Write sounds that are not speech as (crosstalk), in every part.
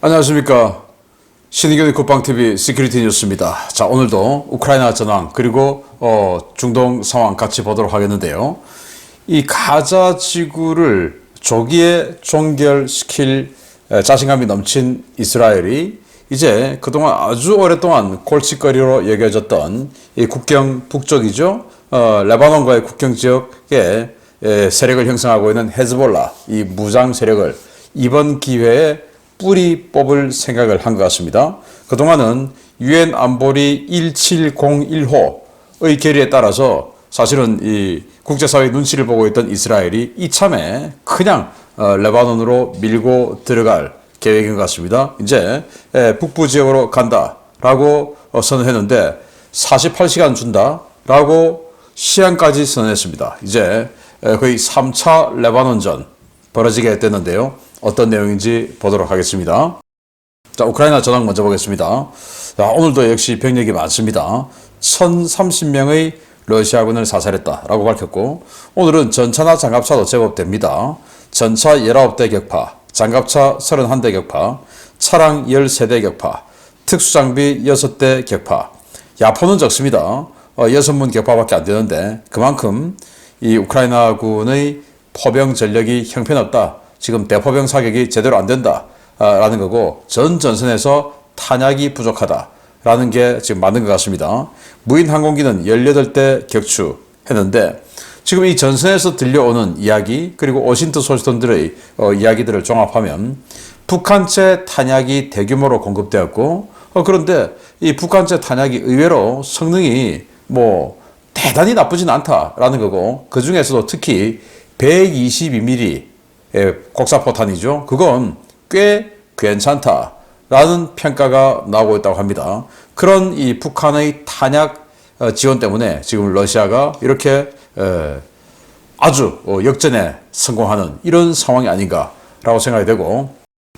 안녕하십니까. 신의견의 국방TV 시큐리티 뉴스입니다. 자, 오늘도 우크라이나 전황, 그리고, 어, 중동 상황 같이 보도록 하겠는데요. 이 가자 지구를 조기에 종결시킬 에, 자신감이 넘친 이스라엘이 이제 그동안 아주 오랫동안 골칫거리로 여겨졌던 이 국경 북쪽이죠. 어, 레바논과의 국경 지역에 에, 세력을 형성하고 있는 헤즈볼라, 이 무장 세력을 이번 기회에 뿌리 뽑을 생각을 한 것 같습니다. 그동안은 유엔 안보리 1701호의 결의에 따라서 사실은 이 국제사회 눈치를 보고 있던 이스라엘이 이참에 그냥 어, 레바논으로 밀고 들어갈 계획인 것 같습니다. 이제 에, 북부 지역으로 간다라고 어, 선언했는데 48시간 준다라고 시한까지 선언했습니다. 이제 에, 거의 3차 레바논전 벌어지게 됐는데요. 어떤 내용인지 보도록 하겠습니다. 자, 우크라이나 전황 먼저 보겠습니다. 자, 오늘도 역시 병력이 많습니다. 1030명의 러시아군을 사살했다라고 밝혔고, 오늘은 전차나 장갑차도 제법 됩니다. 전차 19대 격파, 장갑차 31대 격파, 차량 13대 격파, 특수장비 6대 격파, 야포는 적습니다. 어, 6문 격파밖에 안 되는데, 그만큼 이 우크라이나군의 포병 전력이 형편없다. 지금 대포병 사격이 제대로 안 된다. 아, 라는 거고, 전 전선에서 탄약이 부족하다. 라는 게 지금 맞는 것 같습니다. 무인 항공기는 18대 격추했는데, 지금 이 전선에서 들려오는 이야기, 그리고 오신트 소시톤들의 어, 이야기들을 종합하면, 북한chế 탄약이 대규모로 공급되었고, 어, 그런데 이 북한chế 탄약이 의외로 성능이 뭐 대단히 나쁘진 않다라는 거고, 그 중에서도 특히 122mm 의 곡사포탄이죠. 그건 꽤 괜찮다라는 평가가 나오고 있다고 합니다. 그런 이 북한의 탄약 어, 지원 때문에 지금 러시아가 이렇게 에, 아주 어, 역전에 성공하는 이런 상황이 아닌가라고 생각이 되고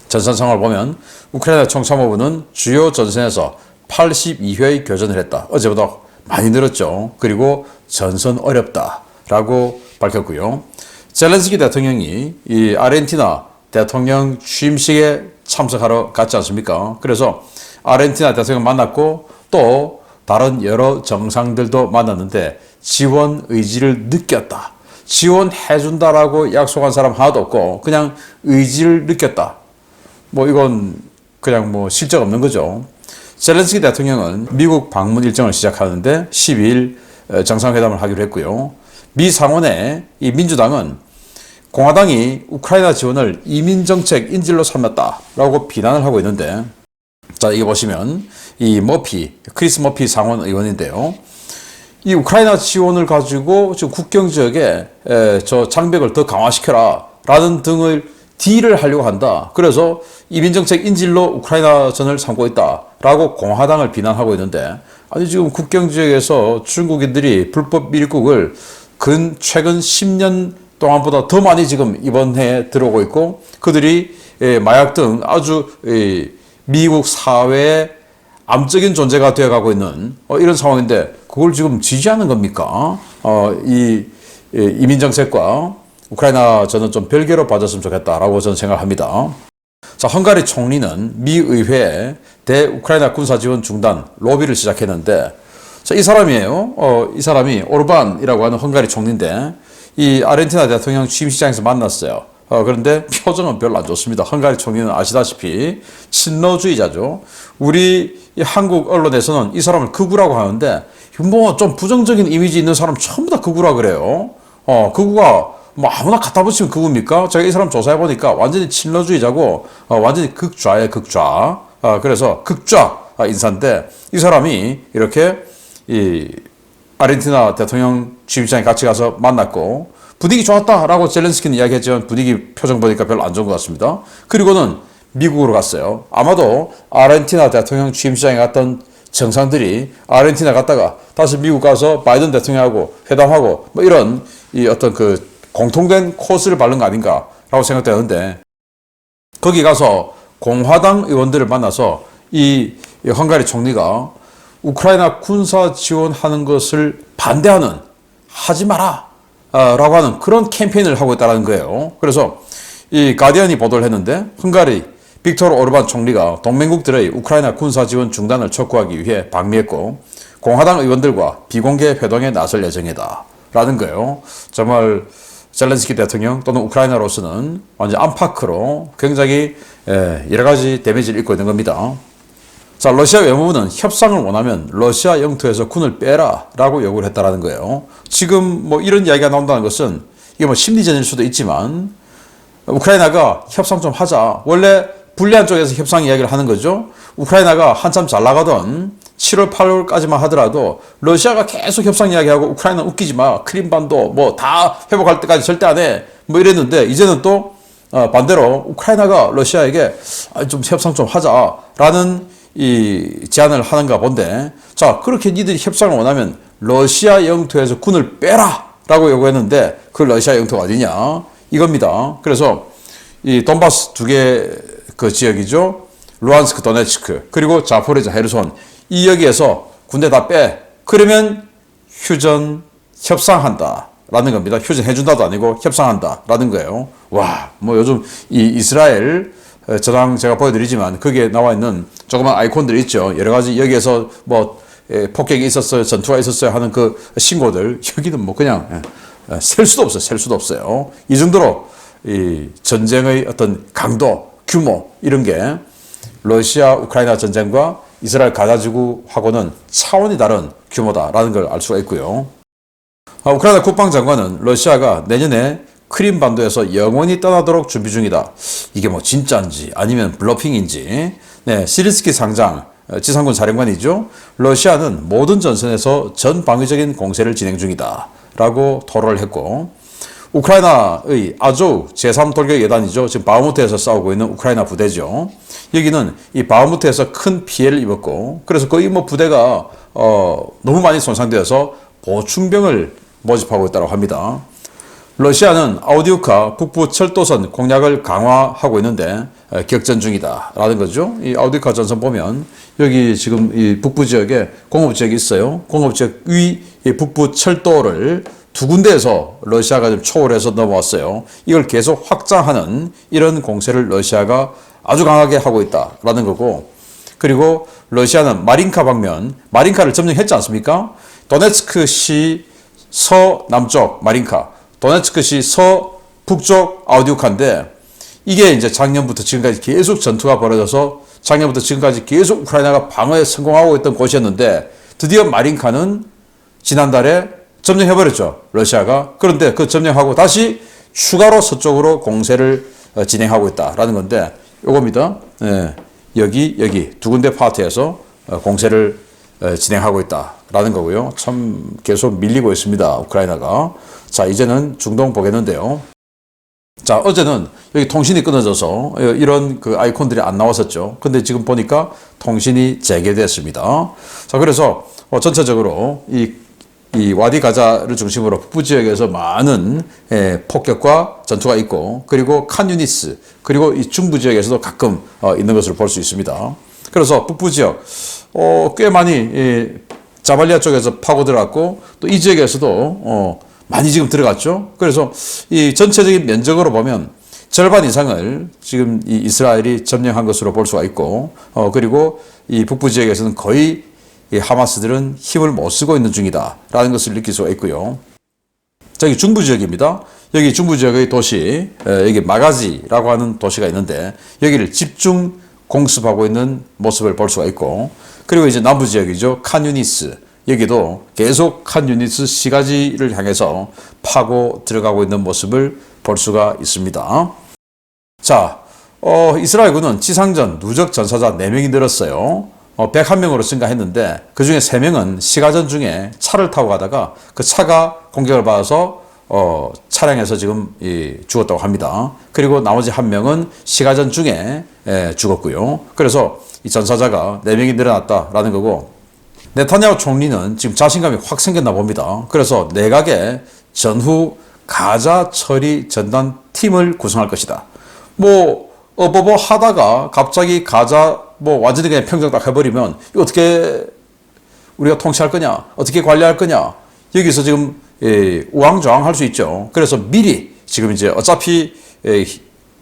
전선 상황을 보면 우크라이나 총참모부는 주요 전선에서 82회의 교전을 했다. 어제보다 많이 늘었죠. 그리고 전선 어렵다라고 밝혔고요. 젤렌스키 대통령이 이 아르헨티나 대통령 취임식에 참석하러 갔지 않습니까? 그래서 아르헨티나 대통령 만났고 또 다른 여러 정상들도 만났는데 지원 의지를 느꼈다. 지원해준다라고 약속한 사람 하나도 없고 그냥 의지를 느꼈다. 뭐 이건 그냥 뭐 실적 없는 거죠. 젤렌스키 대통령은 미국 방문 일정을 시작하는데 12일 정상회담을 하기로 했고요. 미 상원의 이 민주당은 공화당이 우크라이나 지원을 이민 정책 인질로 삼았다라고 비난을 하고 있는데 자 이게 보시면 이 머피 크리스 머피 상원 의원인데요. 이 우크라이나 지원을 가지고 지금 국경 지역에 에, 저 장벽을 더 강화시켜라 라는 등을 딜을 하려고 한다. 그래서 이민 정책 인질로 우크라이나 전을 삼고 있다라고 공화당을 비난하고 있는데 아니 지금 국경 지역에서 중국인들이 불법 밀국을 근 최근 10년 동안보다 더 많이 지금 이번 해에 들어오고 있고 그들이 예, 마약 등 아주 예, 미국 사회의 암적인 존재가 되어가고 있는 어, 이런 상황인데 그걸 지금 지지하는 겁니까? 어, 이 예, 이민 정책과 우크라이나 저는 좀 별개로 봐줬으면 좋겠다라고 저는 생각합니다. 자, 헝가리 총리는 미 의회에 대 우크라이나 군사 지원 중단 로비를 시작했는데 자, 이 사람이에요. 어, 이 사람이 오르반이라고 하는 헝가리 총리인데 이 아르헨티나 대통령 취임식장에서 만났어요. 어, 그런데 표정은 별로 안 좋습니다. 헝가리 총리는 아시다시피 친러주의자죠. 우리 한국 언론에서는 이 사람을 극우라고 하는데 뭐 좀 부정적인 이미지 있는 사람 전부 다 극우라 그래요. 어, 극우가 뭐 아무나 갖다 붙이면 극우입니까? 제가 이 사람 조사해 보니까 완전히 친러주의자고 어, 완전히 극좌예요, 극좌. 어, 그래서 극좌 인사인데 이 사람이 이렇게 이 아르헨티나 대통령 취임장에 같이 가서 만났고 분위기 좋았다라고 젤렌스키는 이야기했지만 분위기 표정 보니까 별로 안 좋은 것 같습니다. 그리고는 미국으로 갔어요. 아마도 아르헨티나 대통령 취임식장에 갔던 정상들이 아르헨티나 갔다가 다시 미국 가서 바이든 대통령하고 회담하고 뭐 이런 이 어떤 그 공통된 코스를 밟는 거 아닌가라고 생각되는데 거기 가서 공화당 의원들을 만나서 이 헝가리 총리가 우크라이나 군사 지원하는 것을 반대하는 하지 마라 아, 라고 하는 그런 캠페인을 하고 있다는 거예요. 그래서 이 가디언이 보도를 했는데 헝가리 빅토르 오르반 총리가 동맹국들의 우크라이나 군사 지원 중단을 촉구하기 위해 방미했고 공화당 의원들과 비공개 회동에 나설 예정이다. 라는 거예요. 정말 젤렌스키 대통령 또는 우크라이나로서는 완전 안팎으로 굉장히 예, 여러 가지 데미지를 입고 있는 겁니다. 자, 러시아 외무부는 협상을 원하면 러시아 영토에서 군을 빼라 라고 요구를 했다라는 거예요. 지금 뭐 이런 이야기가 나온다는 것은 이게 뭐 심리전일 수도 있지만 우크라이나가 협상 좀 하자. 원래 불리한 쪽에서 협상 이야기를 하는 거죠. 우크라이나가 한참 잘 나가던 7월, 8월까지만 하더라도 러시아가 계속 협상 이야기하고 우크라이나 웃기지 마. 크림반도 뭐 다 회복할 때까지 절대 안 해. 뭐 이랬는데 이제는 또 어, 반대로 우크라이나가 러시아에게 아, 좀 협상 좀 하자라는 이 제안을 하는가 본데 자 그렇게 니들이 협상을 원하면 러시아 영토에서 군을 빼라 라고 요구했는데 그 러시아 영토가 어디냐 이겁니다. 그래서 이 돈바스 두 개 그 지역이죠. 루안스크, 도네츠크 그리고 자포리자, 헤르손 이 여기에서 군대 다 빼. 그러면 휴전 협상한다. 라는 겁니다. 휴전 해준다도 아니고 협상한다. 라는 거예요. 와, 뭐 요즘 이 이스라엘 어, 저장 제가 보여드리지만 거기에 나와 있는 조그만 아이콘들이 있죠. 여러 가지 여기에서 뭐 에, 폭격이 있었어요. 전투가 있었어요. 하는 그 신고들. 여기는 뭐 그냥 예, 예, 셀 수도 없어요. 셀 수도 없어요. 이 정도로 이 전쟁의 어떤 강도, 규모 이런 게 러시아 우크라이나 전쟁과 이스라엘 가자지구하고는 차원이 다른 규모다라는 걸 알 수가 있고요. 아, 우크라이나 국방장관은 러시아가 내년에 크림반도에서 영원히 떠나도록 준비 중이다. 이게 뭐 진짜인지 아니면 블러핑인지. 네, 시리스키 상장 어, 지상군 사령관이죠. 러시아는 모든 전선에서 전 방위적인 공세를 진행 중이다. 라고 토로를 했고 우크라이나의 아조 제3돌격 예단이죠. 지금 바흐무트에서 싸우고 있는 우크라이나 부대죠. 여기는 이 바흐무트에서 큰 피해를 입었고 그래서 거의 뭐 부대가 어, 너무 많이 손상되어서 보충병을 모집하고 있다고 합니다. 러시아는 아우디우카 북부 철도선 공략을 강화하고 있는데 에, 격전 중이다라는 거죠. 이 아우디우카 전선 보면 여기 지금 이 북부 지역에 공업 지역이 있어요. 공업 지역 위 북부 철도를 두 군데에서 러시아가 좀 초월해서 넘어왔어요. 이걸 계속 확장하는 이런 공세를 러시아가 아주 강하게 하고 있다라는 거고 그리고 러시아는 마린카 방면, 마린카를 점령했지 않습니까? 도네츠크시 서남쪽 마린카, 도네츠크시 서 북쪽 아우디우카인데 이게 이제 작년부터 지금까지 계속 전투가 벌어져서 작년부터 지금까지 계속 우크라이나가 방어에 성공하고 있던 곳이었는데 드디어 마린카는 지난달에 점령해버렸죠. 러시아가. 그런데 그 점령하고 다시 추가로 서쪽으로 공세를 어, 진행하고 있다라는 건데 요겁니다. 예, 여기 여기 두 군데 파트에서 어, 공세를 어, 진행하고 있다라는 거고요. 참 계속 밀리고 있습니다. 우크라이나가. 자 이제는 중동 보겠는데요. 자 어제는 여기 통신이 끊어져서 어, 이런 그 아이콘들이 안 나왔었죠. 근데 지금 보니까 통신이 재개됐습니다. 자 그래서 어, 전체적으로 이 이 와디 가자를 중심으로 북부 지역에서 많은 예, 폭격과 전투가 있고 그리고 칸 유니스 그리고 이 중부 지역에서도 가끔 어, 있는 것으로 볼수 있습니다. 그래서 북부 지역 어, 꽤 많이 이 자발리아 쪽에서 파고 들어갔고 또 이 지역에서도 어, 많이 지금 들어갔죠. 그래서 이 전체적인 면적으로 보면 절반 이상을 지금 이 이스라엘이 점령한 것으로 볼 수가 있고 어, 그리고 이 북부 지역에서는 거의 이 하마스들은 힘을 못 쓰고 있는 중이다라는 것을 느낄 수가 있고요. 저기 중부 지역입니다. 여기 중부 지역의 도시, 에, 여기 마가지라고 하는 도시가 있는데 여기를 집중 공습하고 있는 모습을 볼 수가 있고 그리고 이제 남부 지역이죠. 칸유니스. 여기도 계속 칸유니스 시가지를 향해서 파고 들어가고 있는 모습을 볼 수가 있습니다. 자, 어, 이스라엘군은 지상전 누적 전사자 4명이 늘었어요. 어, 101명으로 증가했는데 그 중에 3명은 시가전 중에 차를 타고 가다가 그 차가 공격을 받아서 어, 차량에서 지금 이, 죽었다고 합니다. 그리고 나머지 한 명은 시가전 중에 에, 죽었고요. 그래서 이 전사자가 4명이 늘어났다라는 거고 네타냐후 총리는 지금 자신감이 확 생겼나 봅니다. 그래서 내각의 전후 가자 처리 전단 팀을 구성할 것이다. 뭐 어버버 하다가 갑자기 가자 뭐 완전히 그냥 평정 딱 해버리면 이거 어떻게 우리가 통치할 거냐? 어떻게 관리할 거냐? 여기서 지금 예, 우왕좌왕 할 수 있죠. 그래서 미리 지금 이제 어차피 예,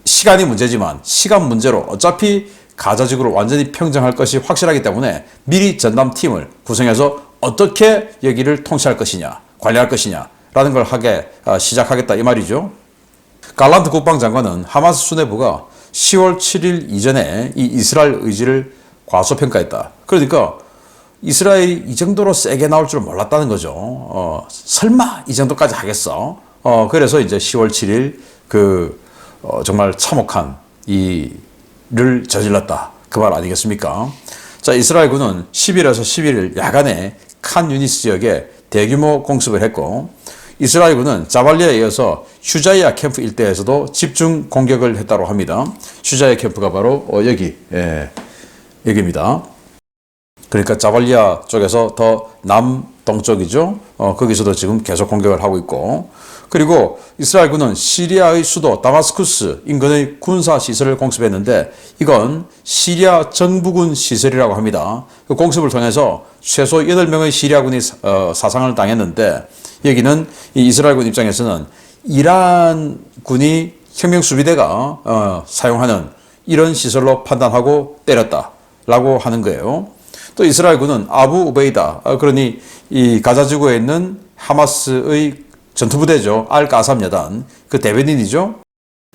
시간이 문제지만 시간 문제로 어차피 가자 지구를 완전히 평정할 것이 확실하기 때문에 미리 전담팀을 구성해서 어떻게 여기를 통치할 것이냐, 관리할 것이냐 라는 걸 하게 어, 시작하겠다 이 말이죠. 갈란트 국방장관은 하마스 수뇌부가 10월 7일 이전에 이 이스라엘 의지를 과소평가했다. 그러니까 이스라엘이 이 정도로 세게 나올 줄 몰랐다는 거죠. 어, 설마 이 정도까지 하겠어? 어, 그래서 이제 10월 7일 그 어, 정말 참혹한 이를 저질렀다. 그 말 아니겠습니까? 자, 이스라엘 군은 10일에서 11일 야간에 칸 유니스 지역에 대규모 공습을 했고 이스라엘 군은 자발리에 이어서 슈자이아 캠프 일대에서도 집중 공격을 했다고 합니다. 슈자이아 캠프가 바로 어, 여기 예, 여기입니다. 그러니까 자발리아 쪽에서 더 남동쪽이죠. 어, 거기서도 지금 계속 공격을 하고 있고 그리고 이스라엘군은 시리아의 수도 다마스쿠스 인근의 군사 시설을 공습했는데 이건 시리아 정부군 시설이라고 합니다. 그 공습을 통해서 최소 8명의 시리아군이 사- 어, 사상을 당했는데 여기는 이 이스라엘군 입장에서는 이란 군이 혁명 수비대가 어, 사용하는 이런 시설로 판단하고 때렸다라고 하는 거예요. 또 이스라엘 군은 아부 우베이다, 어, 그러니 이 가자 지구에 있는 하마스의 전투부대죠. 알 까삼 여단, 그 대변인이죠.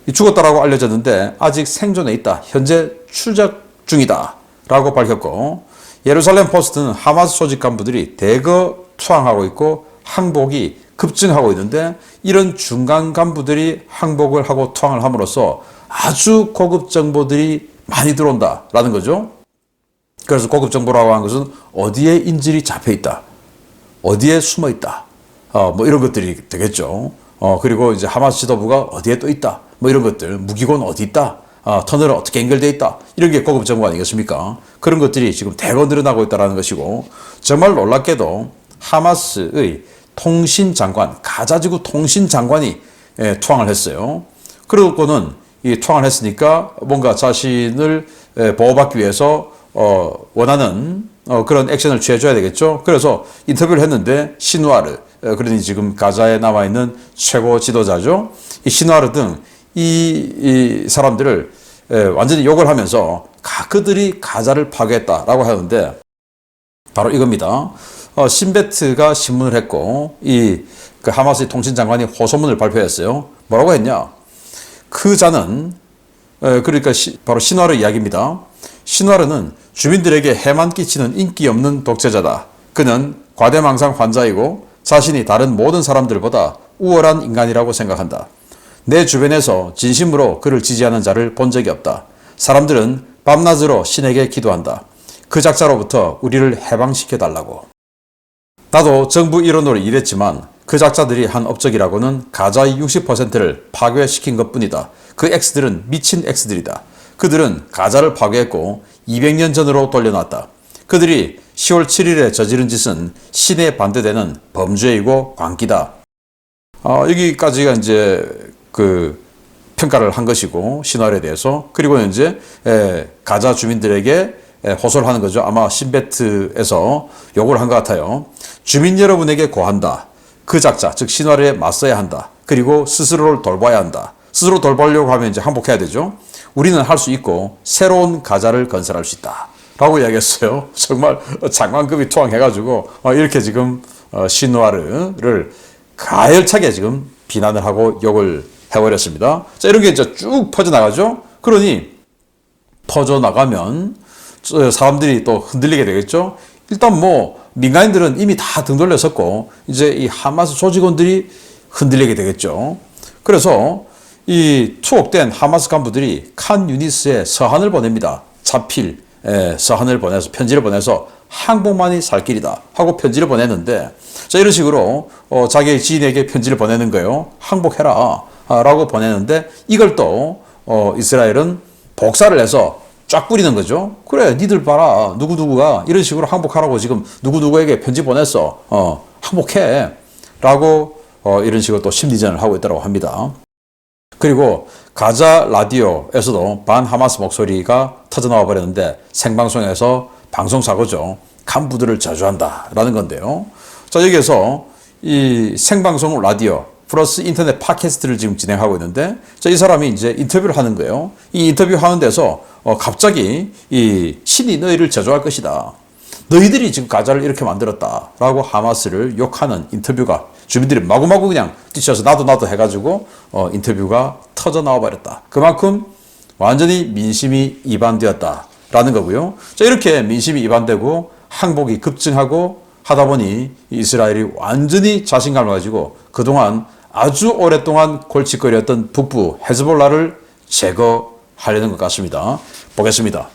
이 죽었다라고 알려졌는데 아직 생존해 있다. 현재 추적 중이다. 라고 밝혔고 예루살렘 포스트는 하마스 조직 간부들이 대거 투항하고 있고 항복이 급증하고 있는데 이런 중간 간부들이 항복을 하고 투항을 함으로써 아주 고급 정보들이 많이 들어온다라는 거죠. 그래서 고급 정보라고 하는 것은 어디에 인질이 잡혀 있다. 어디에 숨어 있다. 어, 뭐 이런 것들이 되겠죠. 어, 그리고 이제 하마스 지도부가 어디에 또 있다. 뭐 이런 것들. 무기고는 어디 있다. 어, 터널은 어떻게 연결돼 있다. 이런 게 고급 정보 아니겠습니까? 그런 것들이 지금 대거 늘어나고 있다는 것이고, 정말 놀랍게도 하마스의 통신 장관, 가자지구 통신 장관이 예, 투항을 했어요. 그러고는 이 투항을 했으니까 뭔가 자신을 예, 보호받기 위해서 어, 원하는 어, 그런 액션을 취해줘야 되겠죠. 그래서 인터뷰를 했는데 시누아르, 어, 그러니 지금 가자에 남아 있는 최고 지도자죠. 이 시누아르 등이 사람들을 에, 완전히 욕을 하면서 가, 그들이 가자를 파괴했다라고 하는데 바로 이겁니다. 어, 신베트가 신문을 했고 이 그 하마스의 통신장관이 호소문을 발표했어요. 뭐라고 했냐? 그 자는 에, 그러니까 시- 바로 신화르 이야기입니다. 신화르는 주민들에게 해만 끼치는 인기 없는 독재자다. 그는 과대망상 환자이고 자신이 다른 모든 사람들보다 우월한 인간이라고 생각한다. 내 주변에서 진심으로 그를 지지하는 자를 본 적이 없다. 사람들은 밤낮으로 신에게 기도한다. 그 작자로부터 우리를 해방시켜 달라고. 나도 정부 일원으로 일했지만 그 작자들이 한 업적이라고는 가자의 60%를 파괴시킨 것 뿐이다. 그 X들은 미친 X들이다. 그들은 가자를 파괴했고 200년 전으로 돌려놨다. 그들이 10월 7일에 저지른 짓은 신에 반대되는 범죄이고 광기다. 어, 여기까지가 이제 그 평가를 한 것이고 신화에 대해서 그리고 이제 에, 가자 주민들에게 에, 호소를 하는 거죠. 아마 신베트에서 요구를 한것 같아요. 주민 여러분에게 고한다. 그 작자 즉 신화에 맞서야 한다. 그리고 스스로를 돌봐야 한다. 스스로 돌보려고 하면 이제 항복해야 되죠. 우리는 할 수 있고 새로운 가자를 건설할 수 있다. 라고 이야기했어요. (laughs) 정말 장관급이 투항해가지고 어, 이렇게 지금 어, 시누아르를 가열차게 지금 비난을 하고 욕을 해버렸습니다. 자, 이런 게 이제 쭉 퍼져나가죠? 그러니 퍼져나가면 저 사람들이 또 흔들리게 되겠죠? 일단 뭐 민간인들은 이미 다 등 돌렸었고 이제 이 하마스 조직원들이 흔들리게 되겠죠. 그래서 이 투옥된 하마스 간부들이 칸 유니스에 서한을 보냅니다. 자필 에, 서한을 보내서 편지를 보내서 항복만이 살 길이다 하고 편지를 보냈는데 자 이런 식으로 어, 자기의 지인에게 편지를 보내는 거예요. 항복해라 아, 라고 보내는데 이걸 또 어, 이스라엘은 복사를 해서 쫙 뿌리는 거죠. 그래, 니들 봐라. 누구누구가 이런 식으로 항복하라고 지금 누구누구에게 편지 보냈어. 어, 항복해. 라고 어, 이런 식으로 또 심리전을 하고 있다고 합니다. 그리고 가자 라디오에서도 반 하마스 목소리가 터져나와 버렸는데 생방송에서 방송사고죠. 간부들을 저주한다. 라는 건데요. 자, 여기에서 이 생방송 라디오 플러스 인터넷 팟캐스트를 지금 진행하고 있는데 자, 이 사람이 이제 인터뷰를 하는 거예요. 이 인터뷰 하는 데서 어, 갑자기 이 신이 너희를 저주할 것이다. 너희들이 지금 가자를 이렇게 만들었다라고 하마스를 욕하는 인터뷰가 주민들이 마구마구 그냥 뛰쳐서 나도 나도 해가지고 어, 인터뷰가 터져 나와 버렸다. 그만큼 완전히 민심이 이반되었다라는 거고요. 자 이렇게 민심이 이반되고 항복이 급증하고 하다 보니 이스라엘이 완전히 자신감을 가지고 그동안 아주 오랫동안 골칫거리였던 북부 헤즈볼라를 제거하려는 것 같습니다. 보겠습니다.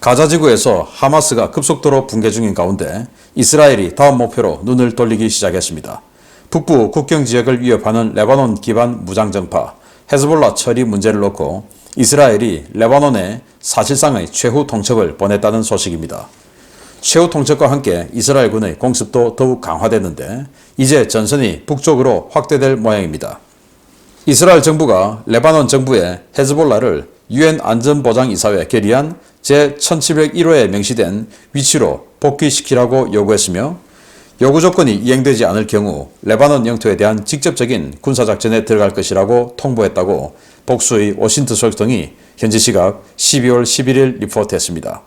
가자 지구에서 하마스가 급속도로 붕괴 중인 가운데 이스라엘이 다음 목표로 눈을 돌리기 시작했습니다. 북부 국경 지역을 위협하는 레바논 기반 무장정파 헤즈볼라 처리 문제를 놓고 이스라엘이 레바논에 사실상의 최후 통첩을 보냈다는 소식입니다. 최후 통첩과 함께 이스라엘군의 공습도 더욱 강화됐는데 이제 전선이 북쪽으로 확대될 모양입니다. 이스라엘 정부가 레바논 정부의 헤즈볼라를 유엔 안전보장이사회 결의안 제1701호에 명시된 위치로 복귀시키라고 요구했으며 요구 조건이 이행되지 않을 경우 레바논 영토에 대한 직접적인 군사작전에 들어갈 것이라고 통보했다고 복수의 워싱턴 소식통이 현지 시각 12월 11일 리포트했습니다.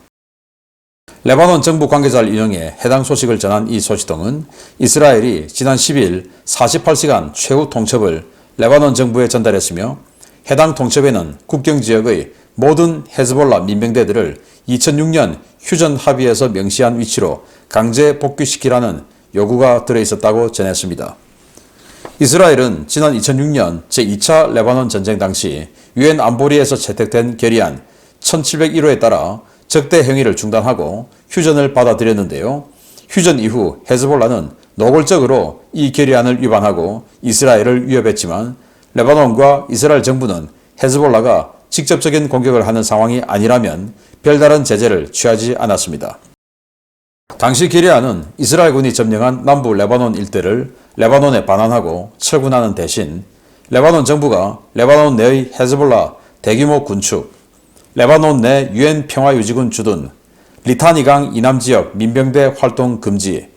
레바논 정부 관계자를 인용해 해당 소식을 전한 이 소식통은 이스라엘이 지난 10일 48시간 최후 통첩을 레바논 정부에 전달했으며 해당 통첩에는 국경 지역의 모든 헤즈볼라 민병대들을 2006년 휴전 합의에서 명시한 위치로 강제 복귀시키라는 요구가 들어있었다고 전했습니다. 이스라엘은 지난 2006년 제2차 레바논 전쟁 당시 유엔 안보리에서 채택된 결의안 1701호에 따라 적대 행위를 중단하고 휴전을 받아들였는데요. 휴전 이후 헤즈볼라는 노골적으로 이 결의안을 위반하고 이스라엘을 위협했지만 레바논과 이스라엘 정부는 헤즈볼라가 직접적인 공격을 하는 상황이 아니라면 별다른 제재를 취하지 않았습니다. 당시 결의안은 이스라엘군이 점령한 남부 레바논 일대를 레바논에 반환하고 철군하는 대신 레바논 정부가 레바논 내의 헤즈볼라 대규모 군축, 레바논 내 유엔 평화유지군 주둔, 리타니강 이남 지역 민병대 활동 금지,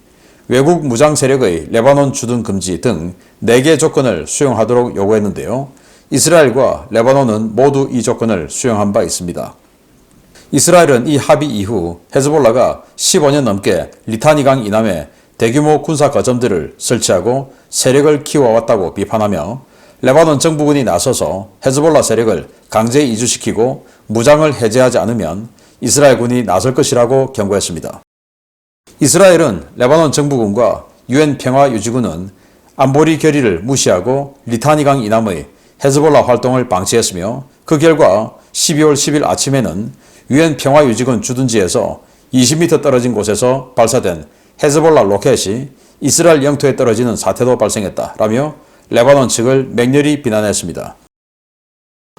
외국 무장 세력의 레바논 주둔 금지 등 4개 조건을 수용하도록 요구했는데요. 이스라엘과 레바논은 모두 이 조건을 수용한 바 있습니다. 이스라엘은 이 합의 이후 헤즈볼라가 15년 넘게 리타니강 이남에 대규모 군사 거점들을 설치하고 세력을 키워왔다고 비판하며 레바논 정부군이 나서서 헤즈볼라 세력을 강제 이주시키고 무장을 해제하지 않으면 이스라엘군이 나설 것이라고 경고했습니다. 이스라엘은 레바논 정부군과 유엔 평화유지군은 안보리 결의를 무시하고 리타니강 이남의 헤즈볼라 활동을 방치했으며 그 결과 12월 10일 아침에는 유엔 평화유지군 주둔지에서 20m 떨어진 곳에서 발사된 헤즈볼라 로켓이 이스라엘 영토에 떨어지는 사태도 발생했다라며 레바논 측을 맹렬히 비난했습니다.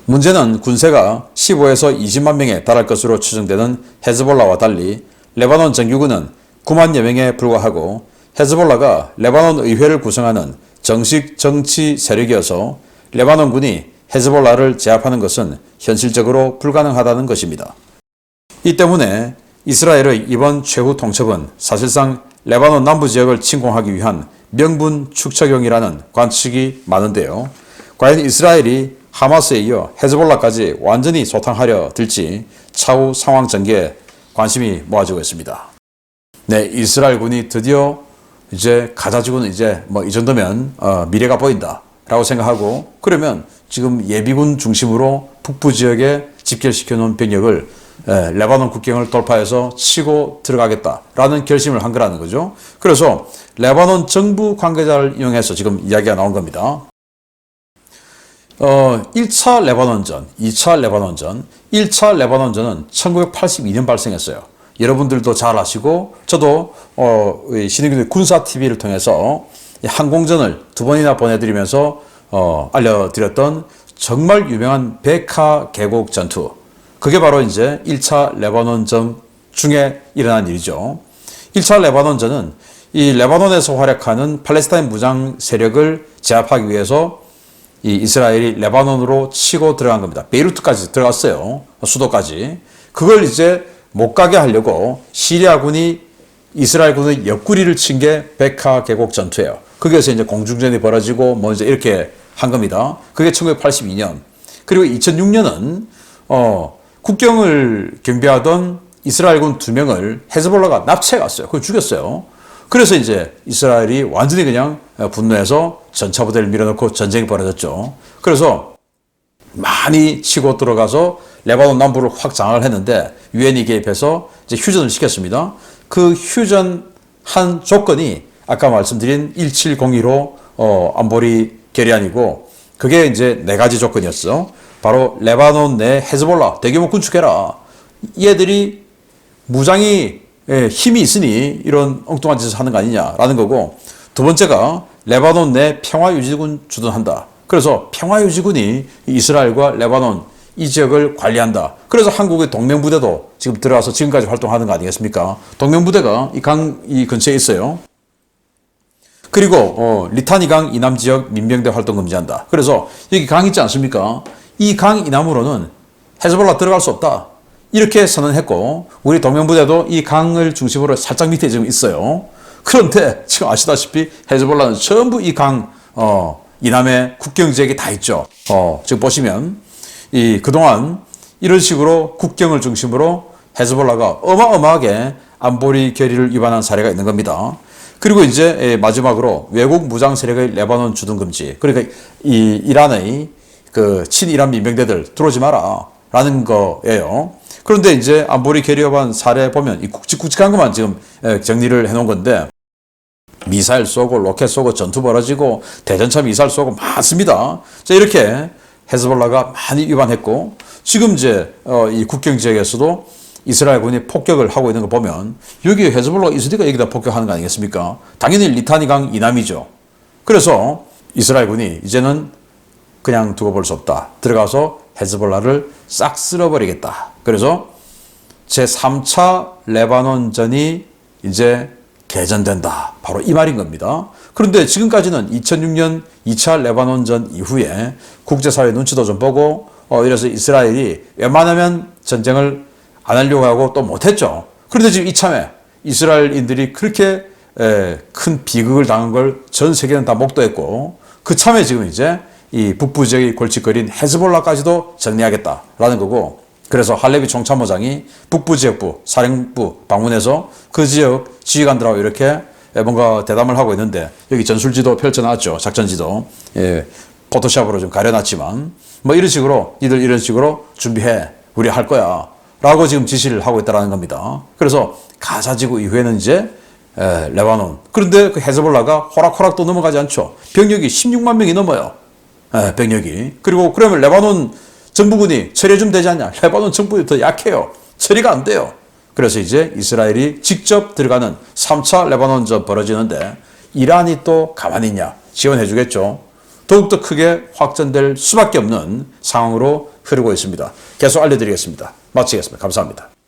문제는 군세가 15에서 20만 명에 달할 것으로 추정되는 헤즈볼라와 달리 레바논 정규군은 9만여 명에 불과하고 헤즈볼라가 레바논 의회를 구성하는 정식 정치 세력이어서 레바논군이 헤즈볼라를 제압하는 것은 현실적으로 불가능하다는 것입니다. 이 때문에 이스라엘의 이번 최후 통첩은 사실상 레바논 남부 지역을 침공하기 위한 명분 축적용이라는 관측이 많은데요. 과연 이스라엘이 하마스에 이어 헤즈볼라까지 완전히 소탕하려 들지 차후 상황 전개에 관심이 모아지고 있습니다. 네, 이스라엘 군이 드디어 이제 가자지구는 이제 뭐 이 정도면 어, 미래가 보인다 라고 생각하고 그러면 지금 예비군 중심으로 북부 지역에 집결시켜 놓은 병력을 에, 레바논 국경을 돌파해서 치고 들어가겠다라는 결심을 한 거라는 거죠. 그래서 레바논 정부 관계자를 이용해서 지금 이야기가 나온 겁니다. 어, 1차 레바논전, 2차 레바논전, 1차 레바논전은 1982년 발생했어요. 여러분들도 잘 아시고 저도 어, 신의균 군사 TV를 통해서 항공전을 두 번이나 보내드리면서 어, 알려드렸던 정말 유명한 베카 계곡 전투. 그게 바로 이제 1차 레바논전 중에 일어난 일이죠. 1차 레바논전은 이 레바논에서 활약하는 팔레스타인 무장 세력을 제압하기 위해서 이 이스라엘이 레바논으로 치고 들어간 겁니다. 베이루트까지 들어갔어요. 수도까지. 그걸 이제 못 가게 하려고 시리아군이 이스라엘 군의 옆구리를 친게 베카 계곡 전투예요. 거기에서 이제 공중전이 벌어지고 뭐 이제 이렇게 한 겁니다. 그게 1982년. 그리고 2006년은 어, 국경을 경비하던 이스라엘군 두 명을 헤즈볼라가 납치해 갔어요. 그걸 죽였어요. 그래서 이제 이스라엘이 완전히 그냥 분노해서 전차 부대를 밀어넣고 전쟁이 벌어졌죠. 그래서 많이 치고 들어가서 레바논 남부를 확 장악을 했는데 유엔이 개입해서 이제 휴전을 시켰습니다. 그 휴전한 조건이 아까 말씀드린 1702로 어, 안보리 결의안이고 그게 이제 네 가지 조건이었어. 바로 레바논 내 헤즈볼라 대규모 군축해라. 얘들이 무장이 예, 힘이 있으니 이런 엉뚱한 짓을 하는 거 아니냐라는 거고 두 번째가 레바논 내 평화유지군 주둔한다. 그래서 평화유지군이 이스라엘과 레바논 이 지역을 관리한다. 그래서 한국의 동맹부대도 지금 들어와서 지금까지 활동하는 거 아니겠습니까? 동맹부대가 이 강 이 근처에 있어요. 그리고 어, 리타니강 이남 지역 민병대 활동 금지한다. 그래서 여기 강 있지 않습니까? 이 강 이남으로는 헤즈볼라 들어갈 수 없다. 이렇게 선언했고 우리 동맹부대도 이 강을 중심으로 살짝 밑에 지금 있어요. 그런데 지금 아시다시피 헤즈볼라는 전부 이 강 어, 이남의 국경 지역에 다 있죠. 어, 지금 보시면 이 그동안 이런 식으로 국경을 중심으로 헤즈볼라가 어마어마하게 안보리 결의를 위반한 사례가 있는 겁니다. 그리고 이제 예, 마지막으로 외국 무장 세력의 레바논 주둔 금지. 그러니까 이 이란의 그 친이란 민병대들 들어오지 마라 라는 거예요. 그런데 이제 안보리 결의 위반 사례 보면 이 굵직굵직한 것만 지금 예, 정리를 해놓은 건데 미사일 쏘고 로켓 쏘고 전투 벌어지고 대전차 미사일 쏘고 많습니다. 자 이렇게 헤즈볼라가 많이 위반했고 지금 이제 어, 이 국경 지역에서도 이스라엘군이 폭격을 하고 있는 거 보면 여기 헤즈볼라가 있으니까 여기다 폭격하는 거 아니겠습니까? 당연히 리타니강 이남이죠. 그래서 이스라엘군이 이제는 그냥 두고 볼 수 없다. 들어가서 헤즈볼라를 싹 쓸어버리겠다. 그래서 제3차 레바논전이 이제 개전된다. 바로 이 말인 겁니다. 그런데 지금까지는 2006년 2차 레바논전 이후에 국제사회 눈치도 좀 보고 어, 이래서 이스라엘이 웬만하면 전쟁을 안 하려고 하고 또 못했죠. 그런데 지금 이참에 이스라엘인들이 그렇게 에, 큰 비극을 당한 걸 전 세계는 다 목도했고 그 참에 지금 이제 이 북부 지역이 골칫거린 헤즈볼라까지도 정리하겠다라는 거고 그래서 할레비 총참모장이 북부 지역부 사령부 방문해서 그 지역 지휘관들하고 이렇게 뭔가 대담을 하고 있는데 여기 전술지도 펼쳐놨죠. 작전지도. 예, 포토샵으로 좀 가려놨지만 뭐 이런 식으로 니들 이런 식으로 준비해 우리 할 거야 라고 지금 지시를 하고 있다는 겁니다. 그래서 가자지구 이후에는 이제 에, 레바논. 그런데 그 헤즈볼라가 호락호락 또 넘어가지 않죠. 병력이 16만 명이 넘어요. 에, 병력이. 그리고 그러면 레바논 정부군이 처리해 주면 되지 않냐? 레바논 정부이 더 약해요. 처리가 안 돼요 그래서 이제 이스라엘이 직접 들어가는 3차 레바논전 벌어지는데 이란이 또 가만히 있냐 지원해 주겠죠. 더욱더 크게 확전될 수밖에 없는 상황으로 흐르고 있습니다. 계속 알려드리겠습니다. 마치겠습니다. 감사합니다